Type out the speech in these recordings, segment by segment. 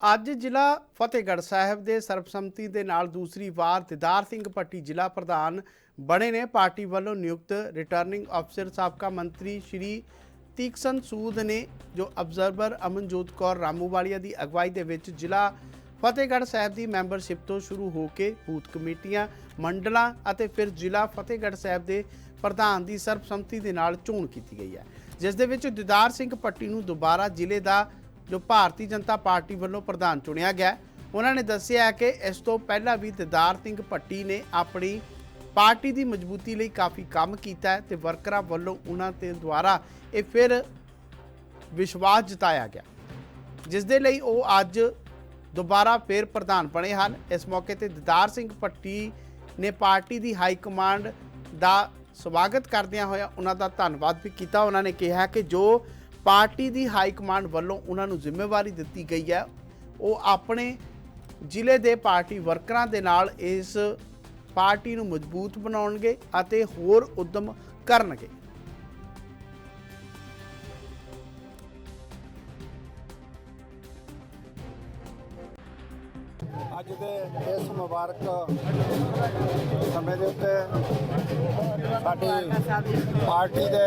ਅੱਜ ਜ਼ਿਲ੍ਹਾ ਫਤਿਹਗੜ੍ਹ ਸਾਹਿਬ ਦੇ ਸਰਬਸੰਮਤੀ ਦੇ ਨਾਲ ਦੂਸਰੀ ਵਾਰ ਦਿਦਾਰ ਸਿੰਘ ਭੱਟੀ ਜ਼ਿਲ੍ਹਾ ਪ੍ਰਧਾਨ ਬਣੇ ਨੇ। ਪਾਰਟੀ ਵੱਲੋਂ ਨਿਯੁਕਤ ਰਿਟਰਨਿੰਗ ਅਫਸਰ ਸਾਬਕਾ ਮੰਤਰੀ ਸ਼੍ਰੀ ਤੀਕਸਨ ਸੂਦ ਨੇ, ਜੋ ਅਬਜ਼ਰਵਰ ਅਮਨਜੋਤ ਕੌਰ ਰਾਮੂਵਾਲੀਆ ਦੀ ਅਗਵਾਈ ਦੇ ਵਿੱਚ ਜ਼ਿਲ੍ਹਾ ਫਤਿਹਗੜ੍ਹ ਸਾਹਿਬ ਦੀ ਮੈਂਬਰਸ਼ਿਪ ਤੋਂ ਸ਼ੁਰੂ ਹੋ ਕੇ ਬੂਥ ਕਮੇਟੀਆਂ, ਮੰਡਲਾਂ ਅਤੇ ਫਿਰ ਜ਼ਿਲ੍ਹਾ ਫਤਿਹਗੜ੍ਹ ਸਾਹਿਬ ਦੇ ਪ੍ਰਧਾਨ ਦੀ ਸਰਬਸੰਮਤੀ ਦੇ ਨਾਲ ਚੋਣ ਕੀਤੀ ਗਈ ਹੈ। ਜਿਸ ਦੇ ਵਿੱਚ ਦਿਦਾਰ ਸਿੰਘ ਭੱਟੀ ਨੂੰ ਦੁਬਾਰਾ ਜ਼ਿਲ੍ਹੇ ਦਾ ਜੋ ਭਾਰਤੀ ਜਨਤਾ ਪਾਰਟੀ ਵੱਲੋਂ ਪ੍ਰਧਾਨ ਚੁਣਿਆ ਗਿਆ ਉਹਨਾਂ ਨੇ ਦੱਸਿਆ ਹੈ ਕਿ ਇਸ ਤੋਂ ਪਹਿਲਾਂ ਵੀ ਦਿਦਾਰ ਸਿੰਘ ਭੱਟੀ ਨੇ ਆਪਣੀ ਪਾਰਟੀ ਦੀ ਮਜ਼ਬੂਤੀ ਲਈ ਕਾਫੀ ਕੰਮ ਕੀਤਾ ਹੈ ਤੇ ਵਰਕਰਾਂ ਵੱਲੋਂ ਉਹਨਾਂ ਤੇ ਦੁਆਰਾ ਇਹ ਫਿਰ ਵਿਸ਼ਵਾਸ ਜਤਾਇਆ ਗਿਆ। ਜਿਸ ਦੇ ਲਈ ਉਹ ਅੱਜ ਦੁਬਾਰਾ ਫੇਰ ਪ੍ਰਧਾਨ ਬਣੇ ਹਨ। ਇਸ ਮੌਕੇ ਤੇ ਦਿਦਾਰ ਸਿੰਘ ਭੱਟੀ ਨੇ ਪਾਰਟੀ ਦੀ ਹਾਈ ਕਮਾਂਡ ਦਾ ਸਵਾਗਤ ਕਰਦਿਆਂ ਹੋਇਆ ਉਹਨਾਂ ਦਾ ਧੰਨਵਾਦ ਵੀ ਕੀਤਾ। ਉਹਨਾਂ ਨੇ ਕਿਹਾ ਕਿ ਜੋ ਪਾਰਟੀ ਦੀ ਹਾਈ ਕਮਾਂਡ ਵੱਲੋਂ ਉਹਨਾਂ ਨੂੰ ਜ਼ਿੰਮੇਵਾਰੀ ਦਿੱਤੀ ਗਈ ਹੈ। ਉਹ ਆਪਣੇ ਜ਼ਿਲ੍ਹੇ ਦੇ ਪਾਰਟੀ ਵਰਕਰਾਂ ਦੇ ਨਾਲ ਇਸ ਪਾਰਟੀ ਨੂੰ ਮਜ਼ਬੂਤ ਬਣਾਉਣਗੇ ਅਤੇ ਹੋਰ ਉਦਮ ਕਰਨਗੇ। ਅੱਜ ਦੇ ਇਸ ਮੁਬਾਰਕ ਸਮੇਂ ਦੇ ਉੱਤੇ ਸਾਡੀ ਪਾਰਟੀ ਦੇ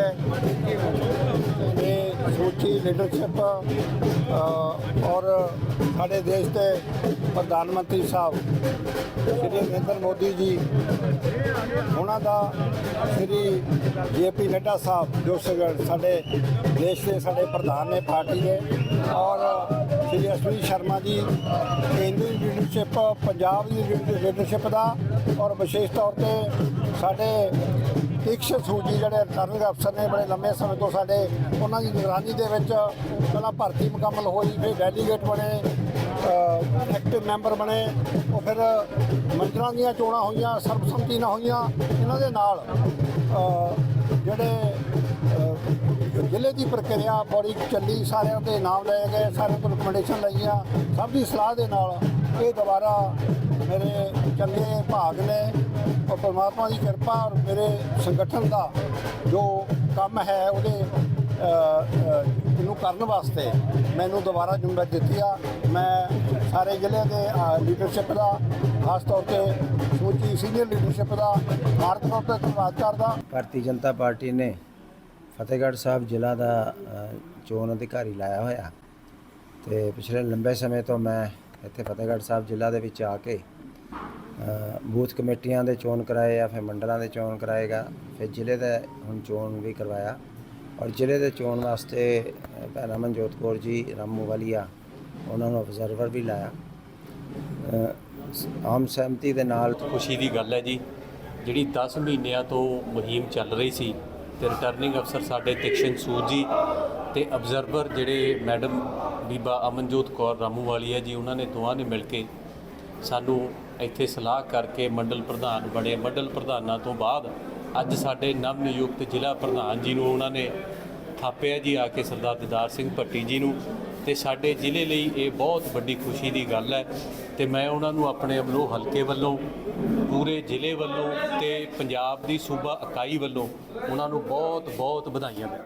ਇਹ ਸੂਚੀ ਲੀਡਰਸ਼ਿਪ ਔਰ ਸਾਡੇ ਦੇਸ਼ ਦੇ ਪ੍ਰਧਾਨ ਮੰਤਰੀ ਸਾਹਿਬ, ਸ਼੍ਰੀ ਨਰਿੰਦਰ ਮੋਦੀ ਜੀ, ਉਹਨਾਂ ਦਾ ਸ਼੍ਰੀ ਜੇਪੀ ਨੱਡਾ ਸਾਹਿਬ, ਜੋ ਸਗ- ਸਾਡੇ ਦੇਸ਼ ਦੇ ਸਾਡੇ ਪ੍ਰਧਾਨ ਨੇ, ਪਾਰਟੀ ਦੇ, ਔਰ ਸ਼੍ਰੀ ਅਸ਼ਵਨੀ ਸ਼ਰਮਾ ਜੀ, ਕੇਂਦਰੀ ਲੀਡਰਸ਼ਿਪ ਪੰਜਾਬ ਦੀ ਲੀਡਰਸ਼ਿਪ ਦਾ ਔਰ ਵਿਸ਼ੇਸ਼ ਤੌਰ ਤੇ ਸਾਡੇ ਇਕਸ਼ ਸੂਜੀ ਜਿਹੜੇ ਰਿਟਰਨਿੰਗ ਅਫਸਰ ਨੇ ਬੜੇ ਲੰਮੇ ਸਮੇਂ ਤੋਂ ਸਾਡੇ ਉਹਨਾਂ ਦੀ ਨਿਗਰਾਨੀ ਦੇ ਵਿੱਚ ਪਹਿਲਾਂ ਭਰਤੀ ਮੁਕੰਮਲ ਹੋਈ, ਫਿਰ ਡੈਲੀਗੇਟ ਬਣੇ ਐਕਟਿਵ ਮੈਂਬਰ ਬਣੇ, ਉਹ ਫਿਰ ਮੰਡਲਾਂ ਦੀਆਂ ਚੋਣਾਂ ਹੋਈਆਂ, ਸਰਬਸੰਮਤੀ ਨਾਲ ਹੋਈਆਂ, ਇਹਨਾਂ ਦੇ ਨਾਲ ਜਿਹੜੇ ਜ਼ਿਲ੍ਹੇ ਦੀ ਪ੍ਰਕਿਰਿਆ ਬੜੀ ਚੱਲੀ, ਸਾਰਿਆਂ ਦੇ ਨਾਮ ਲਏ ਗਏ, ਸਾਰਿਆਂ ਤੋਂ ਰਿਕਮੈਂਡੇਸ਼ਨ ਲਈਆਂ, ਸਭ ਦੀ ਸਲਾਹ ਦੇ ਨਾਲ ਇਹ ਦੁਬਾਰਾ ਮੇਰੇ ਚੰਗੇ ਭਾਗ ਨੇ, ਔਰ ਪਰਮਾਤਮਾ ਦੀ ਕਿਰਪਾ ਔਰ ਮੇਰੇ ਸੰਗਠਨ ਦਾ ਜੋ ਕੰਮ ਹੈ, ਉਹਦੇ ਇਹਨੂੰ ਕਰਨ ਵਾਸਤੇ ਮੈਨੂੰ ਦੁਬਾਰਾ ਜ਼ਿੰਮੇਵਾਰੀ ਦਿੱਤੀ ਆ। ਮੈਂ ਸਾਰੇ ਜ਼ਿਲ੍ਹੇ ਦੇ ਲੀਡਰਸ਼ਿਪ ਦਾ, ਖਾਸ ਤੌਰ ਤੇ ਸਮੁੱਚੀ ਸੀਨੀਅਰ ਲੀਡਰਸ਼ਿਪ ਦਾ, ਭਾਰਤ ਤੌਰ ਤੇ ਧੰਨਵਾਦ ਕਰਦਾ। ਭਾਰਤੀ ਜਨਤਾ ਪਾਰਟੀ ਨੇ ਫਤਿਹਗੜ੍ਹ ਸਾਹਿਬ ਜ਼ਿਲ੍ਹਾ ਦਾ ਚੋਣ ਅਧਿਕਾਰੀ ਲਾਇਆ ਹੋਇਆ। ਤੇ ਪਿਛਲੇ ਲੰਬੇ ਸਮੇਂ ਤੋਂ ਮੈਂ ਇੱਥੇ ਫਤਿਹਗੜ੍ਹ ਸਾਹਿਬ ਜ਼ਿਲ੍ਹਾ ਦੇ ਵਿੱਚ ਆ ਕੇ ਬੂਥ ਕਮੇਟੀਆਂ ਦੇ ਚੋਣ ਕਰਾਏ ਆ, ਫਿਰ ਮੰਡਲਾਂ ਦੇ ਚੋਣ ਕਰਾਏਗਾ, ਫਿਰ ਜ਼ਿਲ੍ਹੇ ਦਾ ਹੁਣ ਚੋਣ ਵੀ ਕਰਵਾਇਆ। ਔਰ ਜ਼ਿਲ੍ਹੇ ਦੇ ਚੋਣ ਵਾਸਤੇ ਅ, ਭੈਣ ਮਨਜੋਤ ਕੌਰ ਜੀ ਰਾਮੂ ਵਾਲੀਆ ਉਹਨਾਂ ਨੂੰ ਅਬਜ਼ਰਵਰ ਵੀ ਲਾਇਆ। ਆਮ ਸਹਿਮਤੀ ਦੇ ਨਾਲ ਖੁਸ਼ੀ ਦੀ ਗੱਲ ਹੈ ਜੀ। ਜਿਹੜੀ 10 ਮਹੀਨਿਆਂ ਤੋਂ ਮੁਹਿੰਮ ਚੱਲ ਰਹੀ ਸੀ ਤੇ ਰਿਟਰਨਿੰਗ ਅਫਸਰ ਸਾਡੇ ਤਿਕਸ਼ਨ ਸੂਦ ਜੀ ਤੇ ਅਬਜ਼ਰਵਰ ਜਿਹੜੇ ਮੈਡਮ ਬੀਬਾ ਅਮਨਜੋਤ ਕੌਰ ਰਾਮੂ ਵਾਲੀਆ ਜੀ ਉਹਨਾਂ ਨੇ ਦੋਵਾਂ ਨੇ ਮਿਲ ਕੇ ਸਾਨੂੰ ਇੱਥੇ ਸਲਾਹ ਕਰਕੇ ਮੰਡਲ ਪ੍ਰਧਾਨ ਬਣੇ। ਮੰਡਲ ਪ੍ਰਧਾਨਾਂ ਤੋਂ ਬਾਅਦ ਅੱਜ ਸਾਡੇ ਨਵ ਨਿਯੁਕਤ ਜ਼ਿਲ੍ਹਾ ਪ੍ਰਧਾਨ ਜੀ ਨੂੰ ਉਹਨਾਂ ਨੇ ਥਾਪਿਆ ਜੀ ਆ ਕੇ ਸਰਦਾਰ ਦਿਦਾਰ ਸਿੰਘ ਭੱਟੀ ਜੀ ਨੂੰ ਤੇ ਸਾਡੇ ਜ਼ਿਲ੍ਹੇ ਲਈ ਇਹ ਬਹੁਤ ਵੱਡੀ ਖੁਸ਼ੀ ਦੀ ਗੱਲ ਹੈ ਤੇ ਮੈਂ ਉਹਨਾਂ ਨੂੰ ਆਪਣੇ ਅਮਲੋ ਹਲਕੇ ਵੱਲੋਂ, ਪੂਰੇ ਜ਼ਿਲ੍ਹੇ ਵੱਲੋਂ ਤੇ ਪੰਜਾਬ ਦੀ ਸੂਬਾ ਇਕਾਈ ਵੱਲੋਂ ਉਹਨਾਂ ਨੂੰ ਬਹੁਤ ਬਹੁਤ ਵਧਾਈਆਂ ਦਿੰਦਾ।